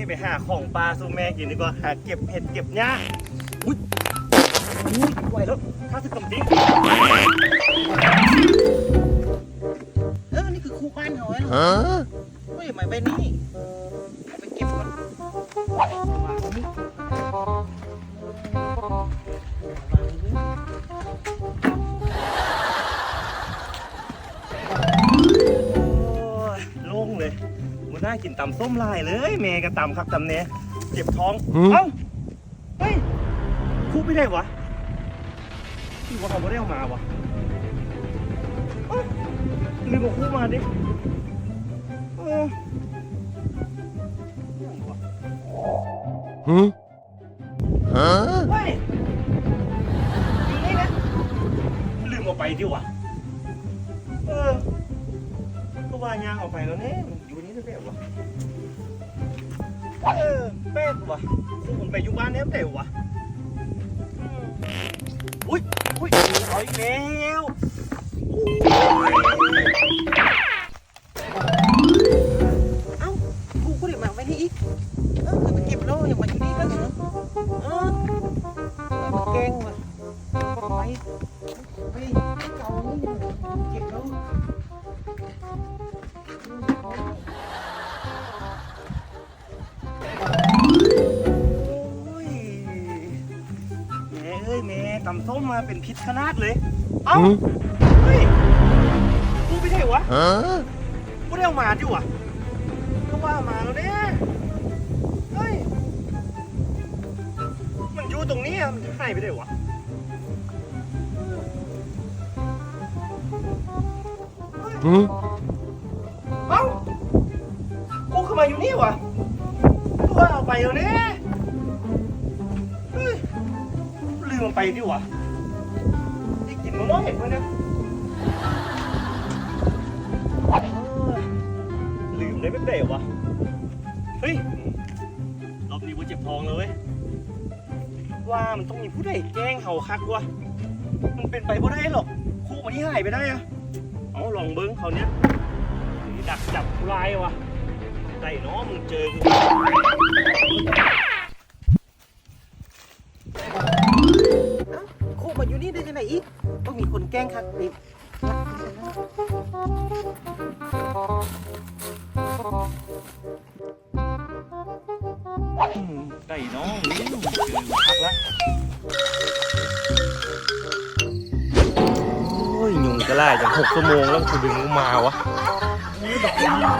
นี่ไปหาของปลาสู่แม่กินดีกว่าหาเก็บเห็ดเก็บหญ้าอุ้ยอุ้ยไหวแล้วข้าศึกกำจริงเออนี่คือคู่บ้านเขาเหรอเฮ้ยหมายไปนี่เอาไปเก็บก่อน วางตรงนี้วางตรงนี้โอ้ยโล่งเลยมันน่ากินตำส้มลายเลยแม่ก็ตำครับตำเนี้ยเจ็บท้องเอ้า เฮ้ยคุกไม่ได้วะที่ว่าเขาไม่ได้เอามาวะเอ้าลืมเอาคุกมาดิเออ Huh? เฮ้ยอยู่นี่นะลืมเอาไปดิวะเออก็ว่ายางเอาไปแล้วเนี่ยอยู่นี่ ได้แบบวะเออแป๊ดวะคุกมันไปอยู่บ้านเนี่ยแต่วะอืมอุ้ยอุ้ยเอาอีกแล้วโอ้ยเอ้าคู่ก็เดี๋ยวมาไว้นี่อีกเออคือไปเก็บแล้วอย่ามาอยู่นี่แล้วเหรอเออมาแกล้งว่ะไปไปเก่านี่เก็บแล้ำส้มมาเป็นพิษขนาดเลย เอ้า Hmm? เฮ้ย กูไม่ใช่วะ Huh? กูได้เอามาดิวะก็ว่าเอามาแล้วเนี่ยเฮ้ย มันอยู่ตรงนี้อะมันจะหายไปได้วะ Hmm? เอ้า กูเข้ามาอยู่นี่วะกูว่าเอาไปแล้วเนี่ย ลืมมันไปดิวะที่กินมันน้อยเห็นไหมเนี่ยลืมได้ไม่ได้วะเฮ้ยรอบนี้กูเจ็บท้องเลย ว่ามันต้องมีผู้ใดแกล้งเห่าคักวะมันเป็นไปไม่ได้หรอกคู่มันที่หายไปได้อะเอาลองเบิ้งเขาเนี้ยดักจับผู้ร้ายวะไต่น้อมึงเจอกู นี่ได้ยังไงอีกต้องมีคนแกล้งครับนี่อืมไต่น้องนี่เจอกูคักละโอ้ยยุงจะไล่จากหกชั่วโมงแล้วกูดึงกูมาวะมันไข่กันแน่